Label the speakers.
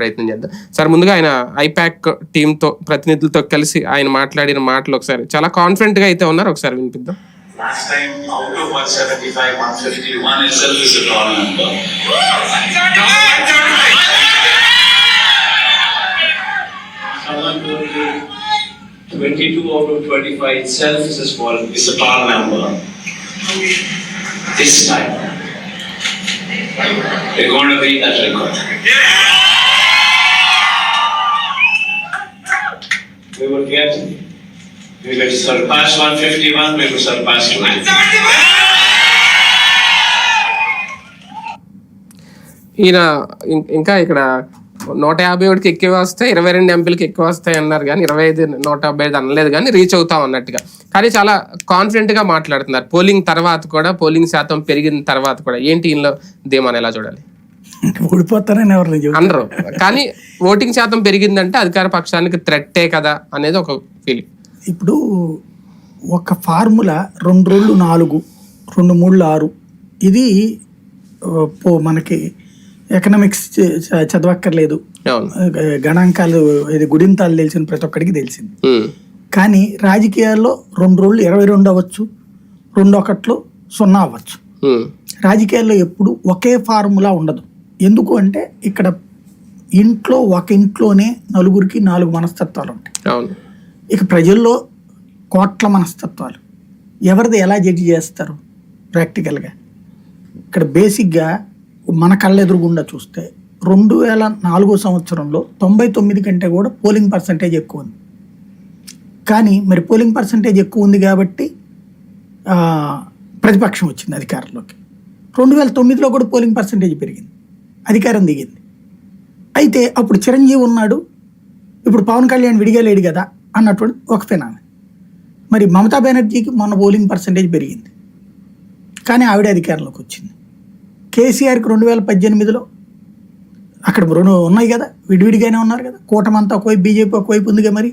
Speaker 1: ప్రయత్నం చేద్దాం సార్ ముందుగా ఆయన ఐపాక్ టీంతో ప్రతినిధులతో కలిసి ఆయన మాట్లాడిన మాటలు ఒకసారి చాలా కాన్ఫిడెంట్గా అయితే ఉన్నారు ఒకసారి వినిపిద్దాం
Speaker 2: Last time, out of 175, 151 itself is a tall number. Someone told me 22 out of 25 itself is a small, is a tall number. This time, we're going to beat that record. We will we will surpass 151, we will surpass 200.
Speaker 1: ఈయన ఇంకా ఇక్కడ నూట యాభై ఒకటికి ఎక్కువ వస్తాయి ఇరవై రెండు ఎంపీలకి ఎక్కువ వస్తాయి అన్నారు కానీ ఇరవై ఐదు నూట డెబ్బై ఐదు అనలేదు కానీ రీచ్ అవుతాం అన్నట్టుగా కానీ చాలా కాన్ఫిడెంట్గా మాట్లాడుతున్నారు. పోలింగ్ తర్వాత కూడా పోలింగ్ శాతం పెరిగిన తర్వాత కూడా. ఏంటి ఈయనలో ధీమాని ఎలా చూడాలి?
Speaker 3: ఓడిపోతారని ఎవరు
Speaker 1: అనరు. కానీ ఓటింగ్ శాతం పెరిగిందంటే అధికార పక్షానికి థ్రెట్టే కదా అనేది ఒక ఫీలింగ్
Speaker 3: ఇప్పుడు ఒక ఫార్ములా రెండు రోజులు నాలుగు రెండు మూడు ఆరు. ఇది మనకి ఎకనామిక్స్ చదవక్కర్లేదు. గణాంకాలు ఇది గుడింతాలు తెలిసిన ప్రతి ఒక్కడికి తెలిసింది. కానీ రాజకీయాల్లో రెండు రోజులు ఇరవై రెండు అవ్వచ్చు రెండు ఒకట్లు సున్నా అవ్వచ్చు. రాజకీయాల్లో ఎప్పుడు ఒకే ఫార్ములా ఉండదు. ఎందుకు అంటే ఇక్కడ ఇంట్లో ఒక ఇంట్లోనే నలుగురికి నాలుగు మనస్తత్వాలు ఉంటాయి. ఇక ప్రజల్లో కోట్ల మనస్తత్వాలు. ఎవరిది ఎలా జడ్జి చేస్తారు? ప్రాక్టికల్గా. ఇక్కడ బేసిక్గా మన కళ్ళెదురుగుండా చూస్తే రెండు వేల నాలుగో సంవత్సరంలో తొంభై తొమ్మిది కంటే కూడా పోలింగ్ పర్సంటేజ్ ఎక్కువ ఉంది. కానీ మరి పోలింగ్ పర్సంటేజ్ ఎక్కువ ఉంది కాబట్టి ప్రతిపక్షం వచ్చింది అధికారంలోకి. రెండు వేల తొమ్మిదిలో కూడా పోలింగ్ పర్సంటేజ్ పెరిగింది. అధికారం దిగింది. అయితే అప్పుడు చిరంజీవి ఉన్నాడు. ఇప్పుడు పవన్ కళ్యాణ్ విడిగా లేడు కదా అన్నటువంటి ఒక ఫినామి మరి మమతా బెనర్జీకి మొన్న పోలింగ్ పర్సంటేజ్ పెరిగింది. కానీ ఆవిడ అధికారంలోకి వచ్చింది. కేసీఆర్కి రెండు వేల పద్దెనిమిదిలో అక్కడ రెండు ఉన్నాయి కదా విడివిడిగానే ఉన్నారు కదా కూటమంతా ఒకవైపు బీజేపీ ఒకవైపు ఉందిగా మరి.